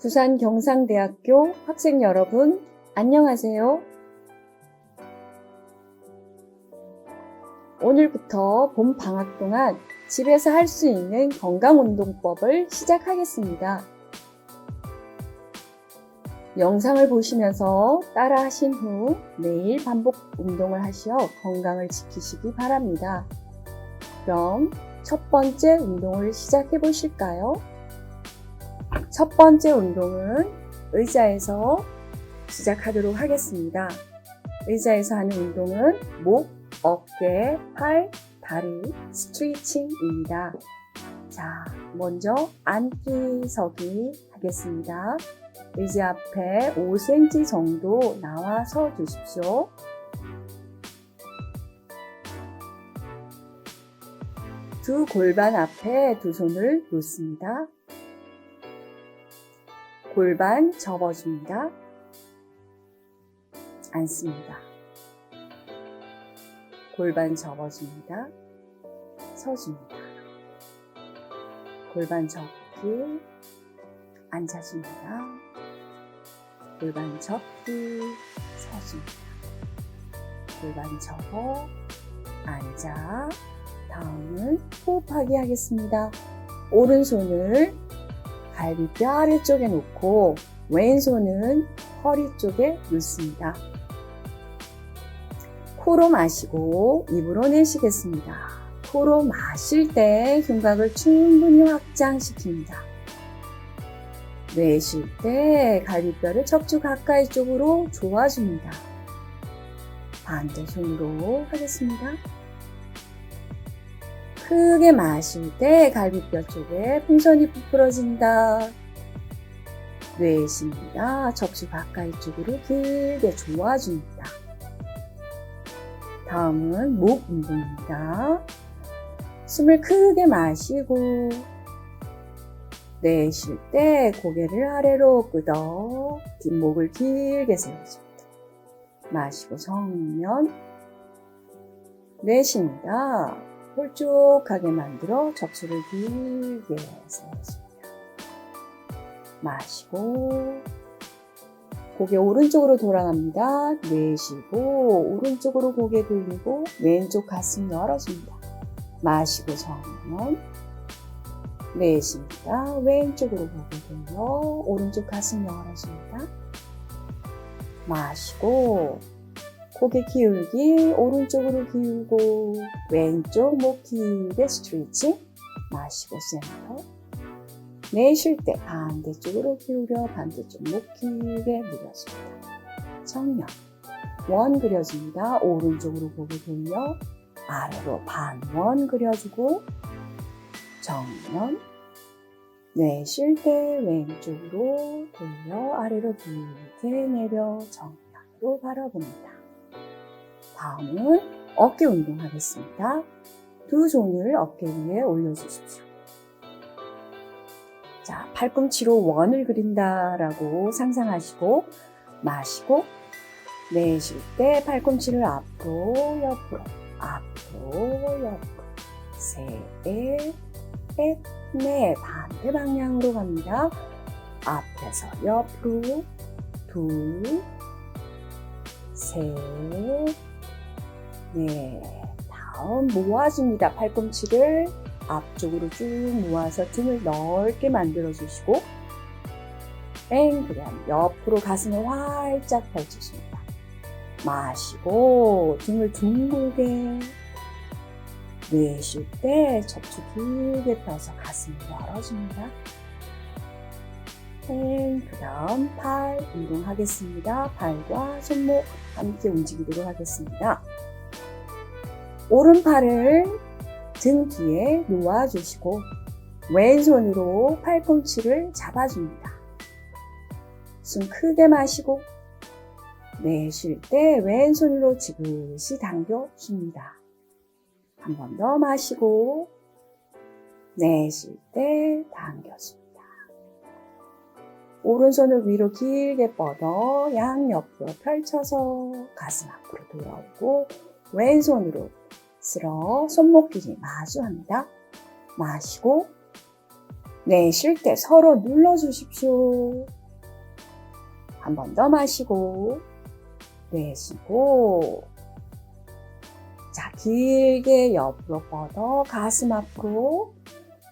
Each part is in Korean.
부산 경상대학교 학생 여러분, 안녕하세요. 오늘부터 봄 방학 동안 집에서 할 수 있는 건강운동법을 시작하겠습니다. 영상을 보시면서 따라 하신 후 매일 반복 운동을 하시어 건강을 지키시기 바랍니다. 그럼 첫 번째 운동을 시작해 보실까요? 첫 번째 운동은 의자에서 시작하도록 하겠습니다. 의자에서 하는 운동은 목, 어깨, 팔, 다리 스트레칭입니다. 자, 먼저 앉기 서기 하겠습니다. 의자 앞에 5cm 정도 나와 서 주십시오. 두 골반 앞에 두 손을 놓습니다. 골반 접어줍니다. 앉습니다. 골반 접어줍니다. 서줍니다. 골반 접기, 앉아줍니다. 골반 접기, 서줍니다. 골반 접어, 앉아. 다음은 호흡하기 하겠습니다. 오른손을 갈비 뼈 아래 쪽에 놓고 왼손은 허리 쪽에 놓습니다. 코로 마시고 입으로 내쉬겠습니다. 코로 마실 때 흉곽을 충분히 확장시킵니다. 내쉴 때 갈비뼈를 척추 가까이 쪽으로 조아줍니다. 반대 손으로 하겠습니다. 크게 마실 때 갈비뼈 쪽에 풍선이 부풀어진다. 뇌십니다. 척추 가까이 쪽으로 길게 조아줍니다. 다음은 목 운동입니다. 숨을 크게 마시고 내쉴 때 고개를 아래로 끄덕 뒷목을 길게 세워줍니다. 마시고 정면 내쉽니다. 홀쭉하게 만들어 척추를 길게 세워줍니다. 마시고 고개 오른쪽으로 돌아갑니다. 내쉬고 오른쪽으로 고개 돌리고 왼쪽 가슴 열어줍니다. 마시고 정면 내쉽니다. 왼쪽으로 고개 돌려 오른쪽 가슴 열어줍니다. 마시고 고개 기울기 오른쪽으로 기울고 왼쪽 목 길게 스트레칭 마시고 센터 내쉴 때 반대쪽으로 기울여 반대쪽 목 길게 밀어줍니다. 정면 원 그려줍니다. 오른쪽으로 고개 돌려 아래로 반원 그려주고 정면 내쉴 때 왼쪽으로 돌려 아래로 길게 내려 정면으로 바라봅니다. 다음은 어깨 운동 하겠습니다. 두 손을 어깨 위에 올려주십시오. 자, 팔꿈치로 원을 그린다라고 상상하시고 마시고 내쉴 때 팔꿈치를 앞으로 옆으로 앞으로 옆으로 셋, 넷, 넷 반대 방향으로 갑니다. 앞에서 옆으로 둘, 셋, 네. 다음 모아줍니다. 팔꿈치를 앞쪽으로 쭉 모아서 등을 넓게 만들어 주시고 땡 그다음 옆으로 가슴을 활짝 펼치십니다. 마시고 등을 둥글게 내쉴 때 척추 길게 펴서 가슴을 열어줍니다. 땡 그 다음 팔 운동하겠습니다. 팔과 손목 함께 움직이도록 하겠습니다. 오른팔을 등 뒤에 놓아주시고 왼손으로 팔꿈치를 잡아줍니다. 숨 크게 마시고 내쉴 때 왼손으로 지그시 당겨줍니다. 한 번 더 마시고 내쉴 때 당겨줍니다. 오른손을 위로 길게 뻗어 양옆으로 펼쳐서 가슴 앞으로 돌아오고 왼손으로 쓸어 손목끼리 마주합니다. 마시고 내쉴 때 서로 눌러주십시오. 한 번 더 마시고, 내쉬고, 자, 길게 옆으로 뻗어 가슴 앞으로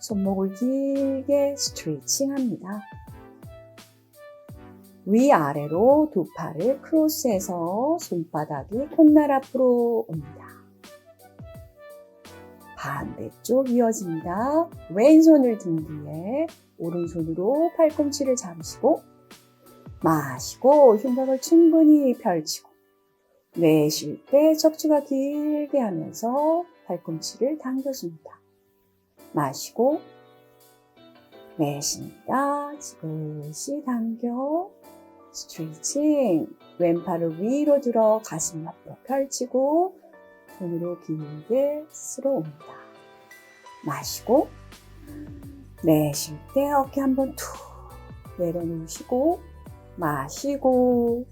손목을 길게 스트레칭 합니다. 위아래로 두 팔을 크로스해서 손바닥이 콧날 앞으로 옵니다. 반대쪽 이어집니다. 왼손을 등 뒤에 오른손으로 팔꿈치를 잡으시고 마시고 흉곽을 충분히 펼치고 내쉴 때 척추가 길게 하면서 팔꿈치를 당겨줍니다. 마시고 내쉽니다. 지그시 당겨 스트레칭 왼팔을 위로 들어 가슴 앞으로 펼치고 손으로 길게 쓸어 옵니다. 마시고 내쉴 때 어깨 한번 툭 내려놓으시고 마시고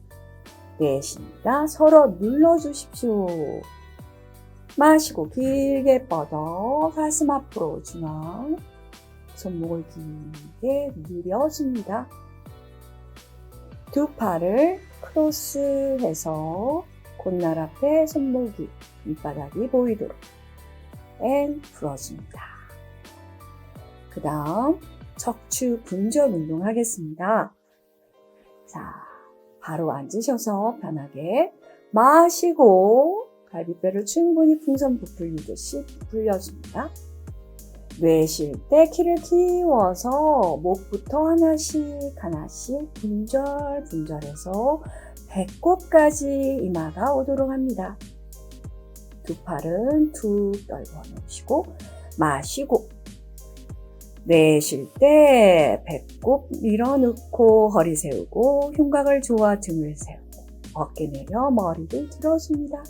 내쉽니다. 서로 눌러주십시오. 마시고 길게 뻗어 가슴 앞으로 중앙 손목을 길게 늘려줍니다. 두 팔을 크로스해서 콧날 앞에 손목이 밑바닥이 보이도록 앤 풀어줍니다. 그 다음 척추 분절 운동 하겠습니다. 자, 바로 앉으셔서 편하게 마시고 갈비뼈를 충분히 풍선 부풀리듯이 부풀려줍니다. 뇌쉴 때 키를 키워서 목부터 하나씩 하나씩 분절 분절해서 배꼽까지 이마가 오도록 합니다. 두 팔은 툭 떨궈 놓으시고 마시고 내쉴 때 배꼽 밀어넣고 허리 세우고 흉곽을 조아 등을 세우고 어깨 내려 머리를 들어줍니다.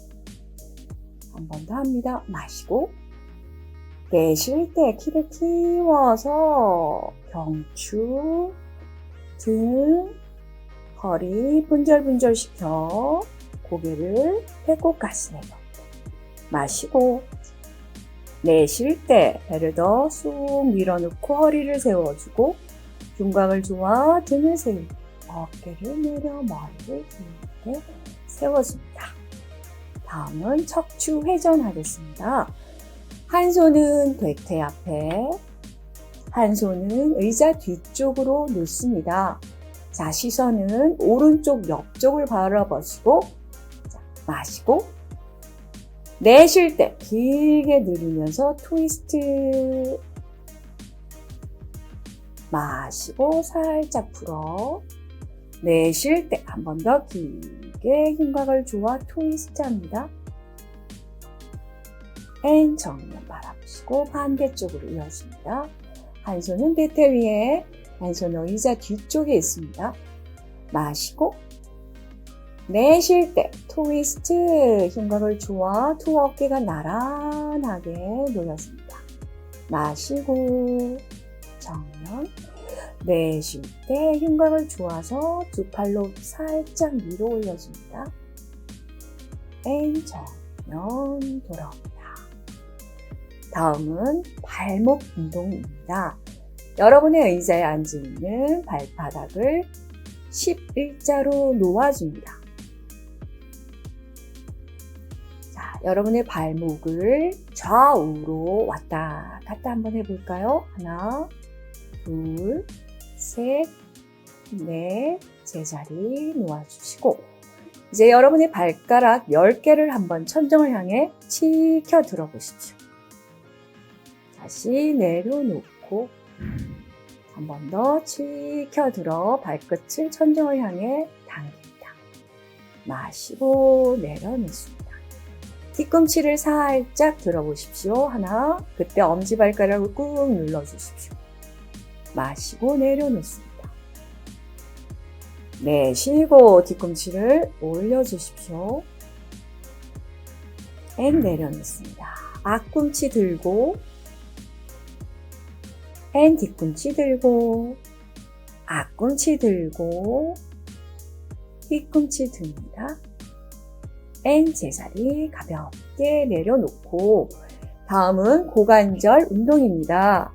한 번 더 합니다. 마시고 내쉴 때 키를 키워서 경추, 등, 허리 분절분절 시켜 고개를 배꼽까지 내려 마시고 내쉴 때 배를 더 쑥 밀어넣고 허리를 세워주고 윤곽을 조아 등을 세우고 어깨를 내려 머리를 길게 세워줍니다. 다음은 척추 회전 하겠습니다. 한 손은 대퇴 앞에, 한 손은 의자 뒤쪽으로 놓습니다. 자, 시선은 오른쪽 옆쪽을 바라보시고, 자, 마시고, 내쉴 때 길게 늘리면서 트위스트 마시고 살짝 풀어 내쉴 때 한 번 더 길게 흉곽을 조아 트위스트 합니다. 앤 정면 바라보시고 반대쪽으로 이어집니다. 한 손은 대퇴 위에 한 손은 의자 뒤쪽에 있습니다. 마시고 내쉴 때 트위스트 흉곽을 조아 투 어깨가 나란하게 놓였습니다. 마시고 정면 내쉴 때 흉곽을 조아서 두 팔로 살짝 밀어 올려줍니다. 앤 정면 돌아옵니다. 다음은 발목 운동입니다. 여러분의 의자에 앉아 있는 발바닥을 11자로 놓아줍니다. 자, 여러분의 발목을 좌우로 왔다 갔다 한번 해볼까요? 하나, 둘, 셋, 넷, 제자리 놓아주시고 이제 여러분의 발가락 10개를 한번 천정을 향해 치켜 들어 보십시오. 다시 내려놓고 한 번 더 치켜 들어 발끝을 천정을 향해 당깁니다. 마시고 내려놓습니다. 뒤꿈치를 살짝 들어보십시오. 하나, 그때 엄지발가락을 꾹 눌러주십시오. 마시고 내려놓습니다. 내쉬고 뒤꿈치를 올려주십시오. 앤 내려놓습니다. 앞꿈치 들고 앤 뒤꿈치 들고 앞꿈치 들고 뒤꿈치 듭니다. 앤 제자리 가볍게 내려놓고 다음은 고관절 운동입니다.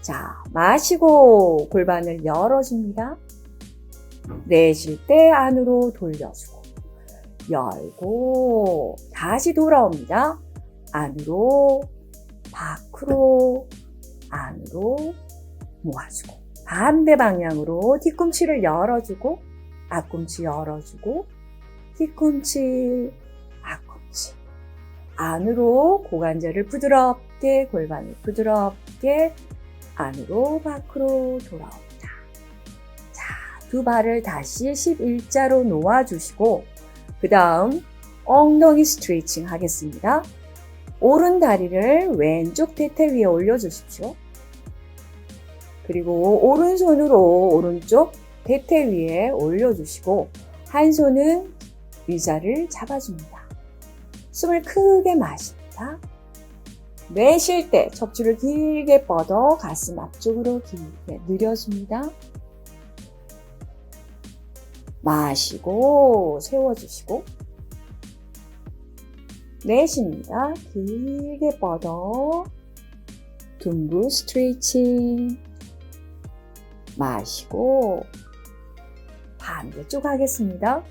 자, 마시고 골반을 열어줍니다. 내쉴 때 안으로 돌려주고, 열고, 다시 돌아옵니다. 안으로, 밖으로, 안으로 모아주고, 반대 방향으로 뒤꿈치를 열어주고, 앞꿈치 열어주고, 뒤꿈치. 안으로 고관절을 부드럽게, 골반을 부드럽게 안으로 밖으로 돌아옵니다. 자, 두 발을 다시 11자로 놓아주시고, 그 다음 엉덩이 스트레칭 하겠습니다. 오른 다리를 왼쪽 대퇴 위에 올려주십시오. 그리고 오른손으로 오른쪽 대퇴 위에 올려주시고, 한 손은 의자를 잡아줍니다. 숨을 크게 마십니다. 내쉴 때 척추를 길게 뻗어 가슴 앞쪽으로 길게 늘려줍니다. 마시고 세워주시고 내쉽니다. 길게 뻗어 둥구 스트레칭 마시고 반대쪽 하겠습니다.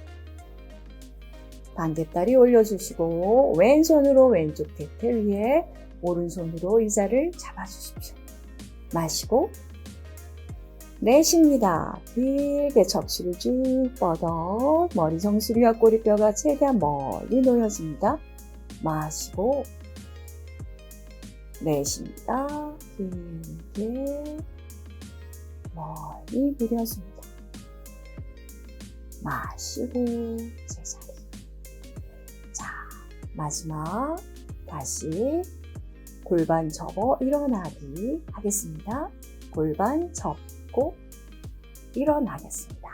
반대다리 올려주시고 왼손으로 왼쪽 대퇴 위에 오른손으로 의자를 잡아주십시오. 마시고 내쉽니다. 길게 척추를 쭉 뻗어 머리 정수리와 꼬리뼈가 최대한 멀리 놓여집니다. 마시고 내쉽니다. 길게 멀리 늘려줍니다. 마시고 제자리. 자, 마지막 다시 골반 접어 일어나기 하겠습니다. 골반 접고 일어나겠습니다.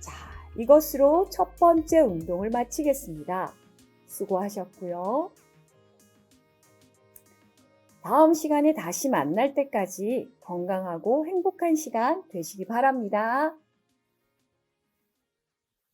자, 이것으로 첫 번째 운동을 마치겠습니다. 수고하셨고요. 다음 시간에 다시 만날 때까지 건강하고 행복한 시간 되시기 바랍니다.